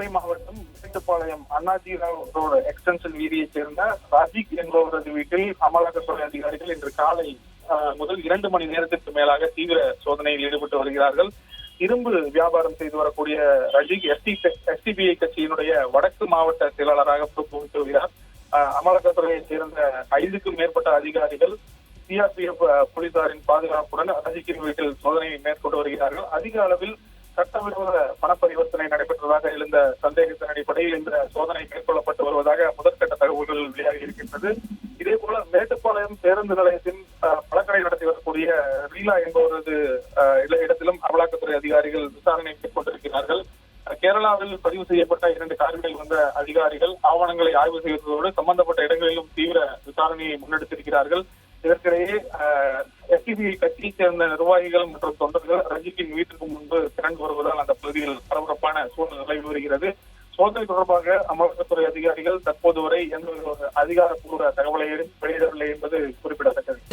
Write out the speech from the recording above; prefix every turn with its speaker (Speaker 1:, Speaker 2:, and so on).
Speaker 1: நாகை மாவட்டம் Mettupalayam Annaji road extension வீதியைச் சேர்ந்த ரஜிக் என்பவரது வீட்டில் அமலாக்கத்துறை அதிகாரிகள் இன்று காலை முதல் இரண்டு மணி நேரத்திற்கு மேலாக தீவிர சோதனையில் ஈடுபட்டு வருகிறார்கள். இரும்பு வியாபாரம் செய்து வரக்கூடிய ரஜிக் எஸ்டி எஸ்டிபிஐ கட்சியினுடைய வடக்கு மாவட்ட செயலாளராக பொறுப்பு வருகிறார் அமலாக்கத்துறையைச் சேர்ந்த ஐந்துக்கும் மேற்பட்ட அதிகாரிகள் சிஆர்பிஎஃப் போலீசாரின் பாதுகாப்புடன் ரஜிக்கின் வீட்டில் சோதனை மேற்கொண்டு வருகிறார்கள். அதிக அளவில் சட்டவிரோத பண பரிவர்த்தனை நடைபெற்றதாக எழுந்த சந்தேகத்தின் அடிப்படையில் இந்த சோதனை மேற்கொள்ளப்பட்டு வருவதாக முதற்கட்ட தகவல்கள் வெளியாகி இருக்கின்றது. இதே போல மேட்டுப்பாளையம் பேருந்து நிலையத்தின் பழக்கடை நடத்தி வரக்கூடிய ரீலா என்பவரது இடத்திலும் அமலாக்கத்துறை அதிகாரிகள் விசாரணை மேற்கொண்டிருக்கிறார்கள். கேரளாவில் பதிவு செய்யப்பட்ட இரண்டு கார்களில் வந்த அதிகாரிகள் ஆவணங்களை ஆய்வு செய்வதோடு சம்பந்தப்பட்ட இடங்களிலும் தீவிர விசாரணையை முன்னெடுத்திருக்கிறார்கள். இதற்கிடையே எஸ்டிபிஐ கட்சியைச் சேர்ந்த நிர்வாகிகள் மற்றும் தொண்டர்கள் ரஞ்சித்தின் வீட்டுக்கு முன்பு திரண்டு வருவதால் அந்த பகுதியில் பரபரப்பான சூழ்நிலை நிலவி வருகிறது. சோதனை தொடர்பாக அமலாக்கத்துறை அதிகாரிகள் தற்போது வரை எந்த ஒரு அதிகாரப்பூர்வ தகவலை வெளியிடவில்லை என்பது குறிப்பிடத்தக்கது.